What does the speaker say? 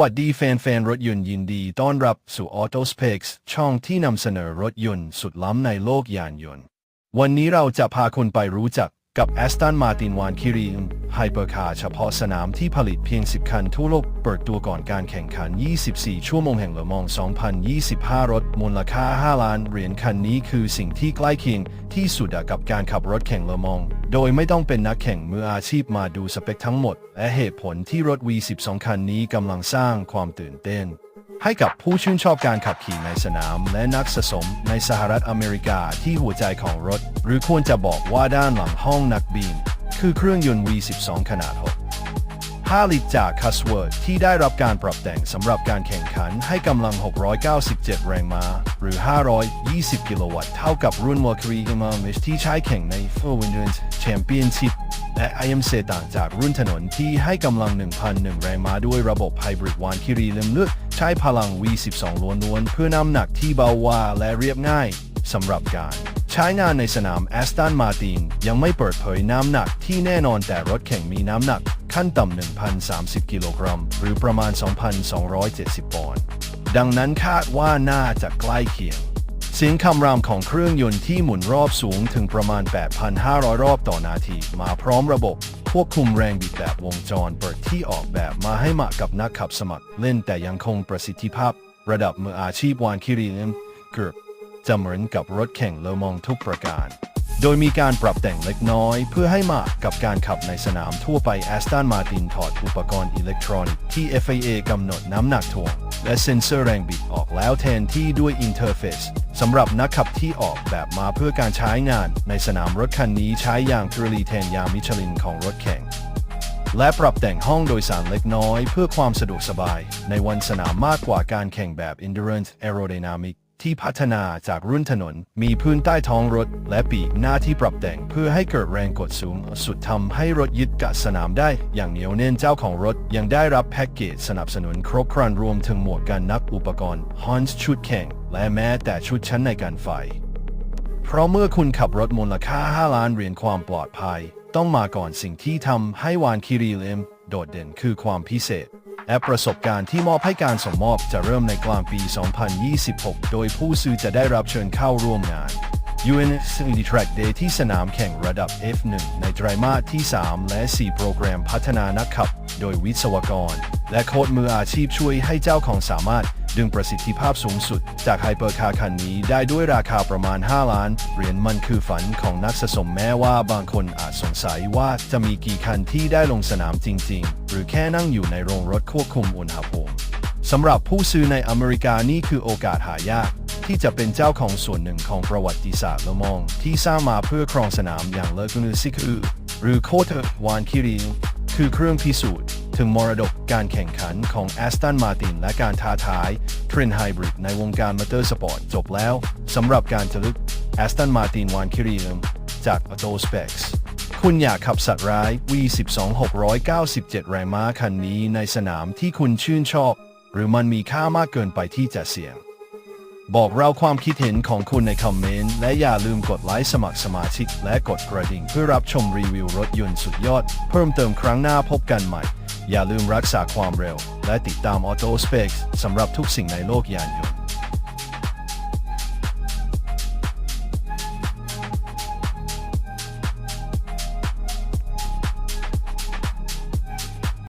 วัสดีแฟนๆ รถยนต์ยินดี ต้อนรับสู่ Auto Specs ช่องที่นำเสนอรถยนต์สุดล้ำในโลกยานยนต์ วันนี้เราจะพาคุณไปรู้จักกับ Aston Martin w a n k i r i Hypercar เฉพาะสนามที่ผลิตเพียง 10 คันทั่วโลก เปิดตัวก่อนการแข่งขัน 24 ชั่วโมงแห่งเลอมอง 2025 รถมูลค่า 5 ล้านเหรียญคันนี้คือสิ่งที่ใกล้เคียงที่สุดกับการขับรถแข่งเลอมอง โดยไม่ต้องเป็นนักแข่งมืออาชีพมาดูสเปคทั้งหมด และเหตุผลที่รถ V12 คันนี้กำลังสร้างความตื่นเต้น ให้กับผู้ชื่นชอบการขับขี่ในสนาม และนักสะสมในสหรัฐอเมริกาที่หัวใจของรถ หรือควรจะบอกว่าด้านหลังห้องนักบินคือเครื่องยนต์ V12 ขนาด6 5 ลิตรจากคัสเวิร์ดที่ได้รับการปรับแต่งสำหรับการแข่งขันให้กำลัง 697 แรงม้า หรือ 520 กิโลวัตต์ เท่ากับรุ่น Mercury i m a m i s ที่ใช้แข่งใน Formula One Championship และ IMC ต่างจากรุ่นถนนที่ให้กำลัง 1,001 แรงม้าด้วยระบบไฮบริดวานคิรีเลืมลือกใช้พลัง V12 ล้วนๆเพื่อนำหนักที่เบาว่าและเรียบง่ายสำหรับการใช้งานในสนามแอสตันมาตินยังไม่เปิดเผยน้ำหนักที่แน่นอนแต่รถแข่งมีน้ำหนัก ขั้นต่ำ 1,030 กิโลกรัม หรือประมาณ 2,270 ปอนด์ ดังนั้นคาดว่าน่าจะใกล้เคียง เสียงคำรามของเครื่องยนต์ที่หมุนรอบสูงถึงประมาณ 8,500 รอบต่อนาที มาพร้อมระบบควบคุมแรงบิดแบบวงจรเปิดที่ออกแบบมาให้เหมาะกับนักขับสมัคร เล่นแต่ยังคงประสิทธิภาพ ระดับมืออาชีพวานคิริเลมเกือบจะเหมือนกับรถแข่งเลอมองทุกประการ โดยมีการปรับแต่งเล็กน้อย เพื่อให้เหมาะกับการขับในสนามทั่วไป Aston Martin ถอดอุปกรณ์อิเล็กทรอนิกส์ที่ FIA กำหนดน้ำหนักถ่วง และเซ็นเซอร์แรงบิดออกแล้วแทนที่ด้วยอินเทอร์เฟซสำหรับนักขับที่ออกแบบมาเพื่อการใช้งาน ในสนามรถคันนี้ใช้ยางทรลีแทนยางมิชลินของรถแข่งและปรับแต่งห้องโดยสารเล็กน้อย เพื่อความสะดวกสบาย ในวันสนามมากกว่าการแข่งแบบ Endurance Aerodynamic ที่พัฒนาจากรุ่นถนน มีพื้นใต้ท้องรถ และปีกหน้าที่ปรับแต่งเพื่อให้เกิดแรงกดสูง สุดทำให้รถยึดกับสนามได้ อย่างเหนียวแน่นเจ้าของรถ ยังได้รับแพ็กเกจสนับสนุนครบครันรวมถึงหมวกกันนักอุปกรณ์ฮอนส์ชุดแข่ง และแม้แต่ชุดชั้นในการไฟ เพราะเมื่อคุณขับรถมูลค่า 5 ล้านเหรียญความปลอดภัย ต้องมาก่อนสิ่งที่ทำให้วานคิริเลมโดดเด่นคือความพิเศษ และประสบการณ์ที่มอบให้การส่งมอบจะเริ่มในกลางปี 2026 โดยผู้ซื้อจะได้รับเชิญเข้าร่วมงาน UN s i n d i Track Day ที่สนามแข่งระดับ F1 ในไตรมาสที่ 3 และ 4 โปรแกรมพัฒนานักขับ โดยวิศวกร และโค้ดมืออาชีพช่วยให้เจ้าของสามารถ ดึงประสิทธิภาพสูงสุด จากไฮเปอร์คาร์คันนี้ได้ด้วยราคาประมาณ 5 ล้านเหรียญมันคือฝันของนักสะสมแม้ว่าบางคนอาจสงสัยว่าจะมีกี่คันที่ได้ลงสนามจริง ๆ หรือแค่นั่งอยู่ในโรงรถควบคุมอุณหภูมิสำหรับผู้ซื้อในอเมริกานี่คือโอกาสหายาก ที่จะเป็นเจ้าของส่วนหนึ่งของประวัติศาสตร์ละมอง ที่สร้างมาเพื่อครองสนามอย่างเลกุนูซิคือหรือโคเทอร์วานคิริคือเครื่องพิสูจน์ ถึงมรดกการแข่งขันของ Aston Martin และการท้าทายเทรนไฮบริดในวงการมอเตอร์สปอร์ตจบแล้วสำหรับการทะลึก Aston Martin วานคิริจาก Auto Specs คุณอยากขับสัตว์ร้าย V12 697 แรงม้าคันนี้ในสนามที่คุณชื่นชอบ หรือมันมีค่ามากเกินไปที่จะเสี่ยง บอกเราความคิดเห็นของคุณในคอมเมนต์ และอย่าลืมกดไลค์สมัครสมาชิก และกดกระดิ่งเพื่อรับชมรีวิวรถยนต์สุดยอด เพิ่มเติมครั้งหน้าพบกันใหม่ อย่าลืมรักษาความเร็ว และติดตาม Auto Specs สำหรับทุกสิ่งในโลกยานยนต์